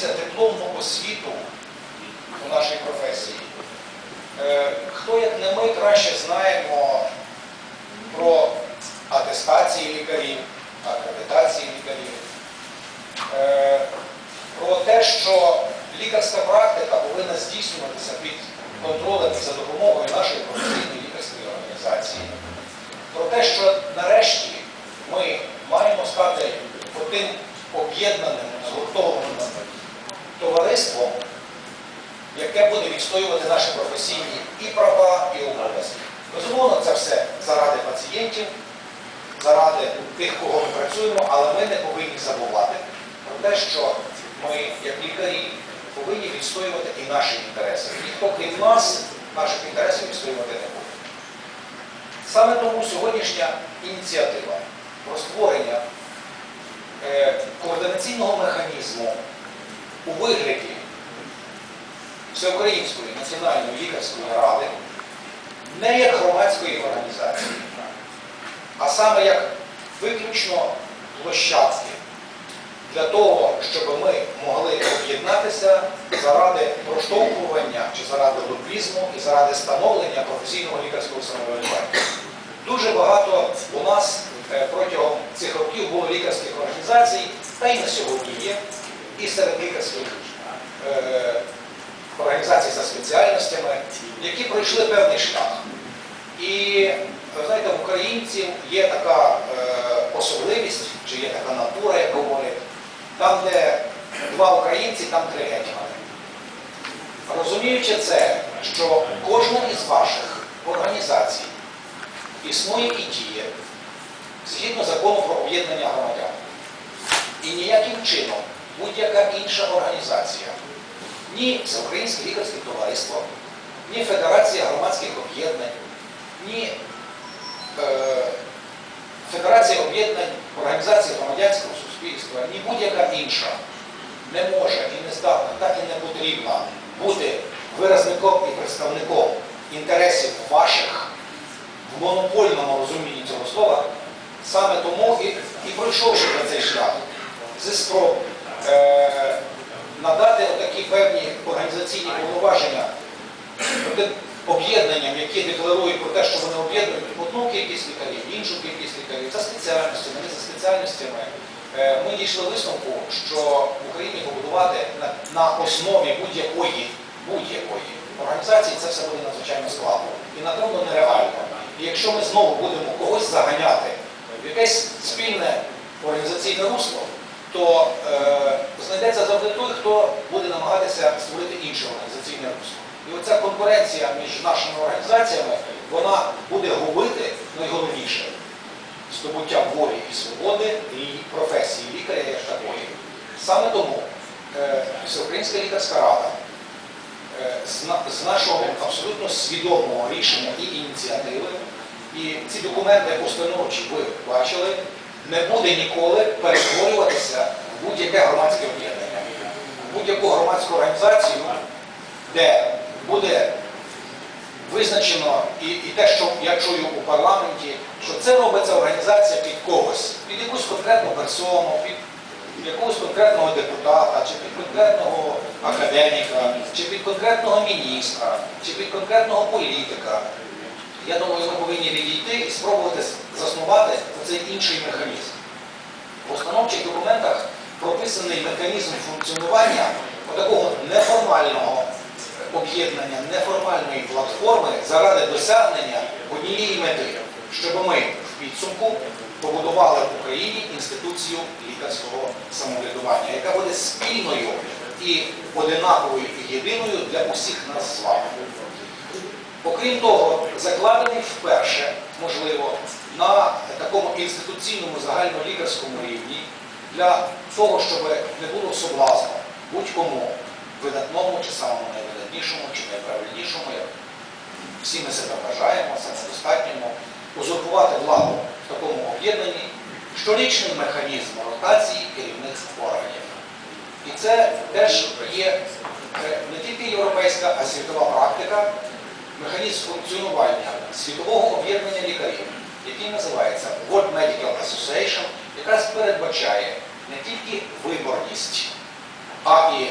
після дипломну освіту у нашій професії, е, хто як не ми краще знаємо про атестації лікарів, акредитації лікарів, е, про те, що лікарська практика повинна здійснюватися під контролем за допомогою нашої професійної лікарської організації, про те, що нарешті ми маємо стати одним об'єднаним, товариством, яке буде відстоювати наші професійні і права, і обов'язки. Безумовно, це все заради пацієнтів, заради тих, кого ми працюємо, але ми не повинні забувати про те, що ми, як лікарі, повинні відстоювати і наші інтереси. Ніхто крім нас наших інтересів відстоювати не буде. Саме тому сьогоднішня ініціатива про створення е, координаційного механізму у вигляді Всеукраїнської національної лікарської ради не як громадської організації, а саме як виключно площадки для того, щоб ми могли об'єднатися заради проштовхування чи заради лобізму і заради становлення професійного лікарського самоврядування. Дуже багато у нас е, протягом цих років було лікарських організацій, та й на сьогодні є, і серед лікарських е, організацій за спеціальностями, які пройшли певний шлях. І знаєте, в українців є така е, особливість, чи є така натура, як говорять, там, де два українці, там три гетьмани. Розуміючи це, що кожна із ваших організацій існує і діє згідно закону про об'єднання громадян. І ніяким чином будь-яка інша організація, ні Всеукраїнське лікарське товариство, ні Федерація громадських об'єднань, ні е, Федерація об'єднань організацій громадянського суспільства, ні будь-яка інша не може і не здатна, так і не потрібна бути виразником і представником інтересів ваших в монопольному розумінні цього слова, саме тому і, і пройшовши на цей шлях зі спроб надати отакі певні організаційні повноваження об'єднанням, які декларують про те, що вони об'єднують одну кількість лікарів, іншу кількість лікарів, за спеціальностями, не за спеціальностями, е, ми дійшли висновку, що в Україні побудувати на, на основі будь-якої будь-якої організації це все буде надзвичайно складно і напевно нереально. І якщо ми знову будемо когось заганяти в якесь спільне організаційне русло, то е, знайдеться завжди той, хто буде намагатися створити інше організаційне русло. І оця конкуренція між нашими організаціями, вона буде губити найголовніше здобуття волі і свободи і професії лікаря як такої. Саме тому е, Всеукраїнська лікарська рада е, з, з нашого абсолютно свідомого рішення і ініціативи, і ці документи постановчі ви бачили, не буде ніколи перетворюватися в будь-яке громадське об'єднання, будь-яку громадську організацію, де буде визначено і, і те, що я чую у парламенті, що це робиться організація під когось, під якусь конкретну персону, під якогось конкретного депутата, чи під конкретного академіка, чи під конкретного міністра, чи під конкретного політика. Я думаю, ми повинні відійти і спробувати заснувати цей інший механізм. В установчих документах прописаний механізм функціонування такого неформального об'єднання, неформальної платформи заради досягнення однієї мети, щоб ми в підсумку побудували в Україні інституцію лікарського самоврядування, яка буде спільною і одинаковою і єдиною для усіх нас з вами. Окрім того, закладений вперше, можливо, на такому інституційному загальнолікарському рівні для того, щоб не було соблазну будь-кому видатному чи самому найвидатнішому, чи найправильнішому, як всі ми себе вважаємо, самодостатньому, узурпувати владу в такому об'єднанні щорічний механізм ротації керівних органів. І це теж є не тільки європейська, а світова практика, механізм функціонування світового об'єднання лікарів, який називається World Medical Association, яка передбачає не тільки виборність а і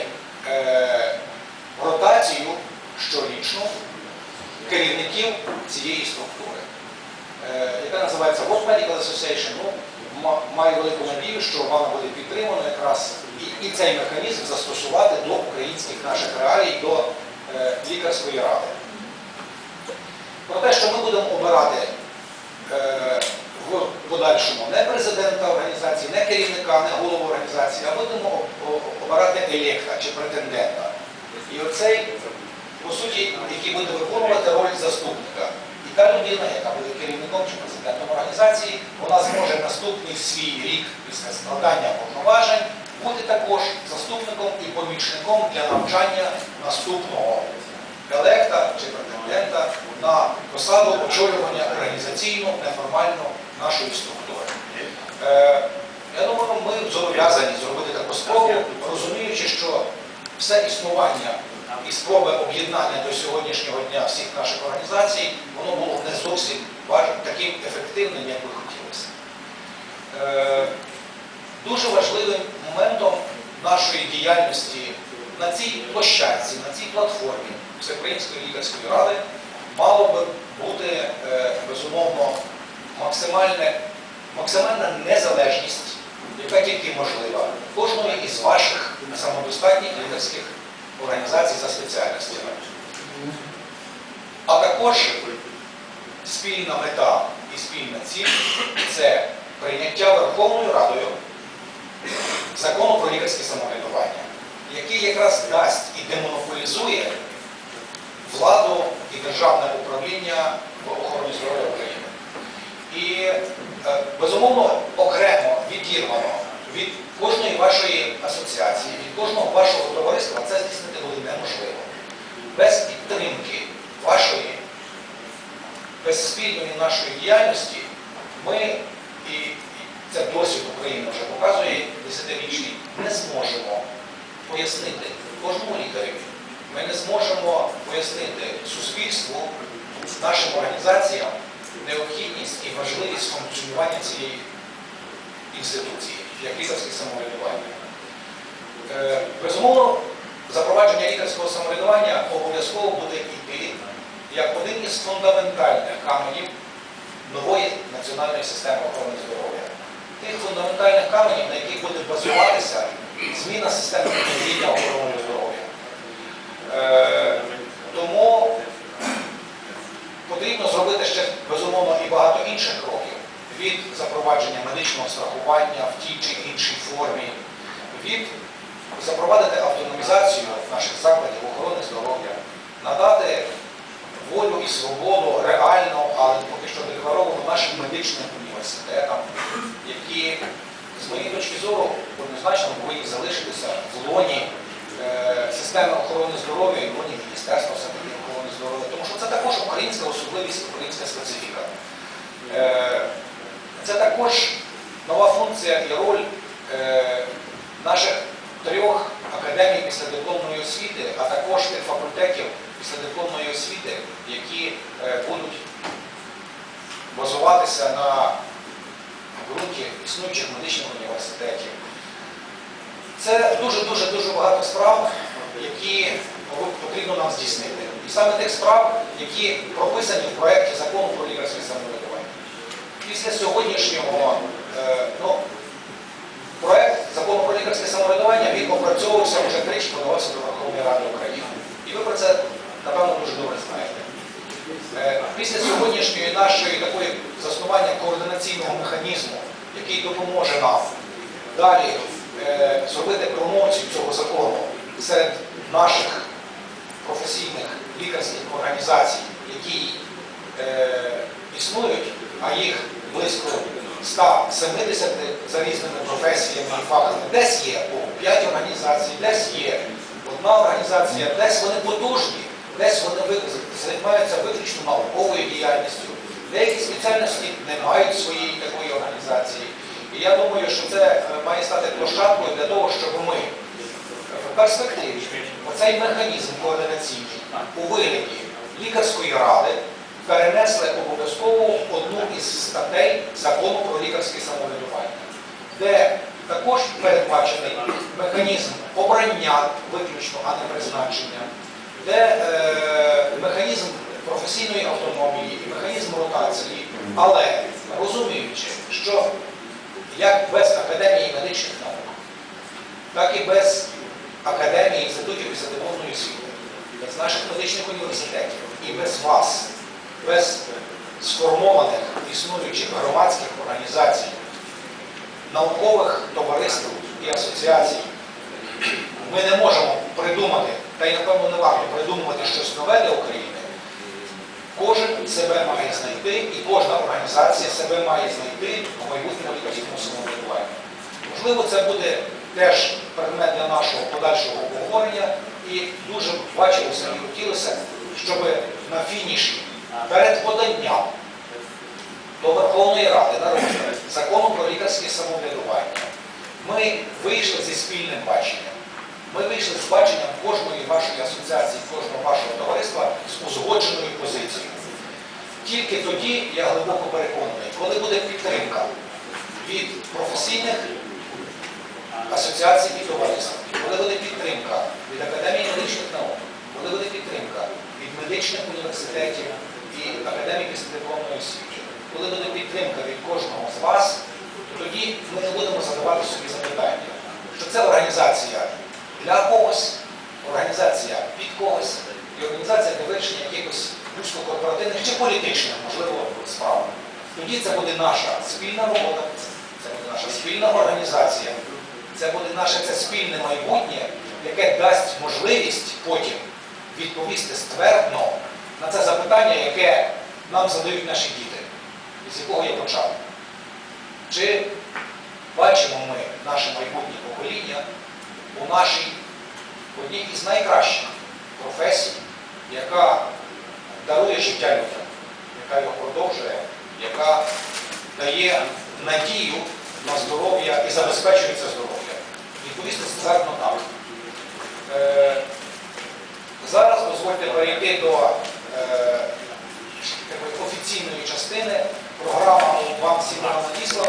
е, ротацію щорічну керівників цієї структури, е, яка називається World Medical Association. Ну, маю велику надію, що вона буде підтримана якраз і, і цей механізм застосувати до українських наших реалій, до е, лікарської ради. Про те, що ми будемо обирати е, в подальшому не президента організації, не керівника, не голову організації, а будемо обирати електа чи претендента. І оцей, по суті, який буде виконувати роль заступника. І та людина, яка буде керівником чи президентом організації, вона зможе наступний свій рік після складання повноважень бути також заступником і помічником для навчання наступного електа чи претендента на посаду очолювання організаційно, неформально нашої структури. Е, я думаю, ми зобов'язані зробити таку спробу, розуміючи, що все існування і спроби об'єднання до сьогоднішнього дня всіх наших організацій, воно було не зовсім таким ефективним, як би хотілося. Е, Дуже важливим моментом нашої діяльності на цій площадці, на цій платформі Всеукраїнської лікарської ради мало би бути е, безумовно максимальна незалежність, яка тільки можлива, кожної із ваших самодостатніх лікарських організацій за спеціальностями. А також спільна мета і спільна ціль це прийняття Верховною Радою закону про лікарське самоврядування, який якраз дасть і демонополізує владу і державне управління в охороні здоров'я України. І е, безумовно окремо відірвано від кожної вашої асоціації, від кожного вашого товариства це здійснити буде неможливо. Без підтримки вашої, без спільної нашої діяльності ми і, це досвід України вже показує десятирічний, не зможемо пояснити кожному лікарю. Ми не зможемо пояснити суспільству, нашим організаціям необхідність і важливість функціонування цієї інституції, як лікарське самоврядування. Е, Безумовно, запровадження лікарського самоврядування обов'язково буде йти як один із фундаментальних каменів нової національної системи охорони здоров'я. Тих фундаментальних каменів, на яких буде базуватися зміна системи управління охорони здоров'я. Е, Тому потрібно зробити ще безумовно і багато інших кроків від запровадження медичного страхування в тій чи іншій формі, від запровадити автономізацію наших закладів охорони здоров'я, надати волю і свободу реально, але поки що декларовану нашим медичним університетам, які, з моєї точки зору, однозначно повинні залишитися в лоні е, системи охорони здоров'я і в лоні Міністерства все-таки охорони здоров'я, тому що це також українська особливість, українська специфіка. Е, Це також нова функція і роль е, наших трьох академій післядипломної освіти, а також тих факультетів післядипломної освіти, які будуть базуватися на ґрунті існуючих медичних університетів. Це дуже-дуже дуже багато справ, які потрібно нам здійснити. І саме тих справ, які прописані в проєкті закону про лікарське самоврядування. Після сьогоднішнього е, ну, проєкт закону про лікарське самоврядування він опрацьовувався вже тричі, подавався до Верховної Ради України. І ви про це, напевно, дуже добре знаєте. Е, Після сьогоднішньої нашої такої заснування координаційного механізму, який допоможе нам далі е, зробити промоцію цього закону серед наших професійних лікарських організацій, які е, існують, а їх близько 170 за різними професіями і фахами. Десь є о, 5 організацій, десь є одна організація, десь вони потужні, десь вони займаються виключно науковою діяльністю. Деякі спеціальності не мають своєї такої організації. І я думаю, що це е, має стати площадкою для того, щоб ми в перспективі оцей механізм координаційний у вигляді лікарської ради перенесли обов'язково одну із статей закону про лікарське самоврядування, де також передбачений механізм обрання виключно, а не призначення, де е, механізм професійної автономії і механізм ротації, але розуміючи, що як без Академії медичних наук, так і без Академії інститутів післядипломної освіти, без наших медичних університетів і без вас, без сформованих існуючих громадських організацій, наукових товариств і асоціацій, ми не можемо придумати, та й напевно не варто придумувати щось нове для України. Кожен себе має знайти, і кожна організація себе має знайти в майбутньому лікарському самоврядуванні. Можливо, це буде теж предмет для нашого подальшого обговорення, і дуже бачилося і хотілося, щоб на фініші перед поданням до Верховної Ради на розгляд закону про лікарське самоврядування ми вийшли зі спільним баченням. Ми вийшли з баченням кожної вашої асоціації, кожного вашого товариства з узгодженою позицією. Тільки тоді, я глибоко переконаний, коли буде підтримка від професійних асоціацій і товариств, коли буде підтримка від Академії медичних наук, коли буде підтримка від медичних університетів і Академії післядипломної освіти, коли буде підтримка від кожного з вас, то тоді ми не будемо задавати собі запитання, що це організація для когось, організація під когось і організація для вирішення якихось вузькокорпоративних чи політичних, можливо, справ. Тоді це буде наша спільна робота, це буде наша спільна організація, це буде наше це спільне майбутнє, яке дасть можливість потім відповісти ствердно на це запитання, яке нам задають наші діти, з якого я почав. Чи бачимо ми наше майбутнє покоління у нашій одній із найкращих професій, яка дарує життя людям, яка його продовжує, яка дає надію на здоров'я і забезпечує це здоров'я. Відповідно, ствердно так. Зараз дозвольте перейти до е, офіційної частини. Програма вам всім надіслана.